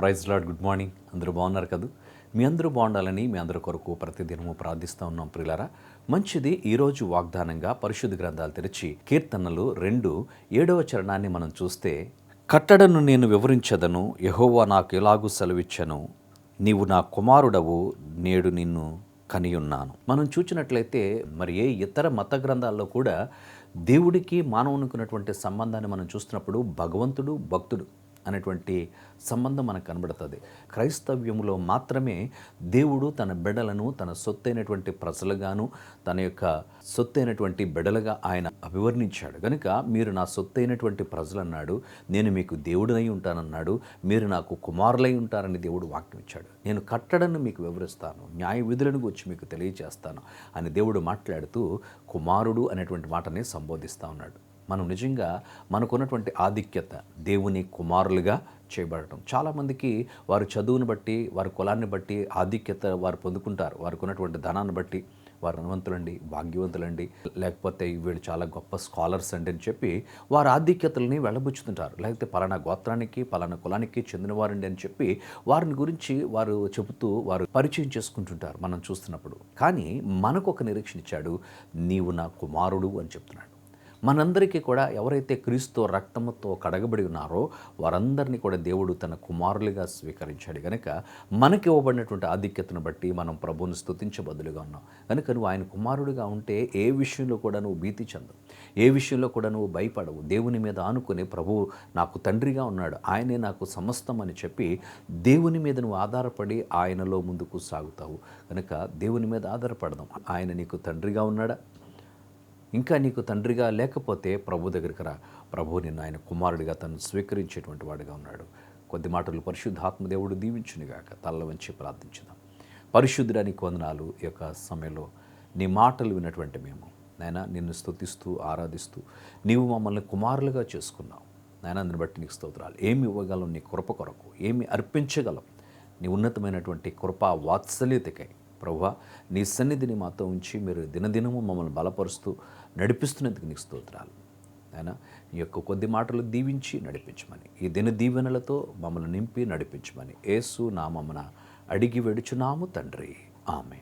Praise lord good morning. అందరూ బాగున్నారు కదా? మీ అందరూ బాగుండాలని మీ అందరి కొరకు ప్రతిదినము ప్రార్థిస్తూ ఉన్నాం ప్రిలారా మంచిది ఈరోజు వాగ్దానంగా పరిశుద్ధ గ్రంథాలు తెరిచి కీర్తనలు రెండు ఏడవ చరణాన్ని మనం చూస్తే కట్టడను నేను వివరించదను యహోవా నాకు ఎలాగూ సెలవిచ్చను నీవు నా కుమారుడవు నేడు నిన్ను కనియున్నాను. మనం చూసినట్లయితే మరి ఏ ఇతర మత గ్రంథాల్లో కూడా దేవుడికి మానవునికి ఉన్నటువంటి సంబంధాన్ని మనం చూస్తున్నప్పుడు భగవంతుడు భక్తుడు అనేటువంటి సంబంధం మనకు కనబడుతుంది. క్రైస్తవ్యములో మాత్రమే దేవుడు తన బిడలను తన సొత్తైనటువంటి ప్రజలుగాను తన యొక్క సొత్తైనటువంటి బిడలుగా ఆయన అభివర్ణించాడు. కనుక మీరు నా సొత్తైనటువంటి ప్రజలు అన్నాడు నేను మీకు దేవుడినై ఉంటానన్నాడు మీరు నాకు కుమారులై ఉంటారని దేవుడు వాక్యం ఇచ్చాడు నేను కట్టడను మీకు వివరిస్తాను న్యాయ విధులను గురించి మీకు తెలియజేస్తాను అని దేవుడు మాట్లాడుతూ కుమారుడు అనేటువంటి మాటని సంబోధిస్తూ ఉన్నాడు. మనం నిజంగా మనకున్నటువంటి ఆధిక్యత దేవుని కుమారులుగా చేయబడటం. చాలామందికి వారి చదువుని బట్టి వారి కులాన్ని బట్టి ఆధిక్యత వారు పొందుకుంటారు. వారికి ఉన్నటువంటి ధనాన్ని బట్టి వారు ధనవంతులండి భాగ్యవంతులండి. లేకపోతే వీళ్ళు చాలా గొప్ప స్కాలర్స్ అండి అని చెప్పి వారి ఆధిక్యతల్ని వెళ్ళబుచ్చుతుంటారు. లేకపోతే పలానా గోత్రానికి పలానా కులానికి చెందినవారండి అని చెప్పి వారిని గురించి వారు చెబుతూ వారు పరిచయం చేసుకుంటుంటారు మనం చూస్తున్నప్పుడు. కానీ మనకు ఒక నిరీక్షణ ఇచ్చాడు నీవు నా కుమారుడు అని చెప్తున్నాడు. మనందరికీ కూడా ఎవరైతే క్రీస్తు రక్తముతో కడగబడి ఉన్నారో వారందరినీ కూడా దేవుడు తన కుమారులుగా స్వీకరించాడు. కనుక మనకి ఇవ్వబడినటువంటి ఆధిక్యతను బట్టి మనం ప్రభువుని స్తుతించబద్దులుగా ఉన్నాం. కనుక నువ్వు ఆయన కుమారుడిగా ఉంటే ఏ విషయంలో కూడా నువ్వు భీతి చెందవు. ఏ విషయంలో కూడా నువ్వు భయపడవు. దేవుని మీద ఆనుకుని ప్రభువు నాకు తండ్రిగా ఉన్నాడు. ఆయనే నాకు సమస్తం అని చెప్పి దేవుని మీద నువ్వు ఆధారపడి ఆయనలో ముందుకు సాగుతావు. కనుక దేవుని మీద ఆధారపడదాం. ఆయన నీకు తండ్రిగా ఉన్నాడా? ఇంకా నీకు తండ్రిగా లేకపోతే ప్రభు దగ్గరికి రా. ప్రభు నిన్ను ఆయన కుమారుడిగా తను స్వీకరించేటువంటి వాడిగా ఉన్నాడు. కొద్ది మాటలు పరిశుద్ధాత్మదేవుడు దీవించునిగాక తల్ల వంచి ప్రార్థించుదాం. పరిశుద్ధుడానికి వందనాలు. ఈ యొక్క సమయంలో నీ మాటలు విన్నటువంటి మేము. నాయన నిన్ను స్తుతిస్తూ ఆరాధిస్తూ నీవు మమ్మల్ని కుమారులుగా చేసుకున్నావు. నాయన అందుని బట్టి నీకు స్తోత్రాలు. ఏమి ఇవ్వగలం నీ కృప కొరకు? ఏమి అర్పించగలం? నీ ఉన్నతమైనటువంటి కృప వాత్సల్యతకై ప్రభు నీ సన్నిధిని మాతో ఉంచి మీరు దినదినము మమ్మల్ని బలపరుస్తూ నడిపిస్తున్నందుకు నీకు స్తోత్రాలు. ఆయన నీ యొక్క కొద్ది మాటలు దీవించి నడిపించమని ఈ దిన దీవెనలతో మమ్మల్ని నింపి నడిపించమని ఏసు నామమున అడిగి వెడుచున్నాము తండ్రి. ఆమె